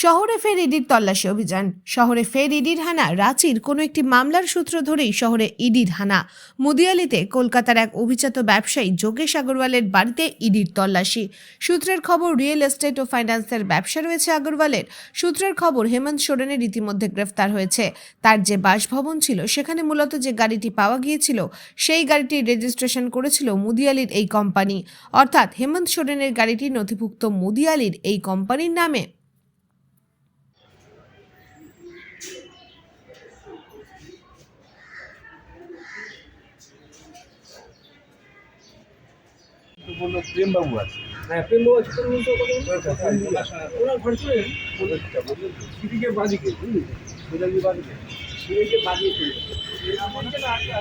শহরে ফের ইডির তল্লাশি অভিযান। শহরে ফের ইডির হানা। রাঁচির কোনো একটি মামলার সূত্র ধরেই শহরে ইডির হানা। মুদিয়ালিতে কলকাতার এক অভিজাত ব্যবসায়ী যোগেশ আগরওয়ালের বাড়িতে ইডির তল্লাশি। সূত্রের খবর, রিয়েল এস্টেট ও ফাইন্যান্সের ব্যবসা রয়েছে আগরওয়ালের। সূত্রের খবর, হেমন্ত সোরেনের ইতিমধ্যে গ্রেফতার হয়েছে। তার যে বাসভবন ছিল, সেখানে মূলত যে গাড়িটি পাওয়া গিয়েছিল, সেই গাড়িটির রেজিস্ট্রেশন করেছিল মুদিয়ালির এই কোম্পানি। অর্থাৎ হেমন্ত সোরেনের গাড়িটি নথিভুক্ত মুদিয়ালির এই কোম্পানির নামে। তো বলল প্রেমবাবু আছে। হ্যাঁ প্রেমবাবু আছে ওনার ঘর তো সিটিকে বাজিকে বুঝলি? সোজালি বাজিকে সিটিকে বাদিয়ে চলে যান।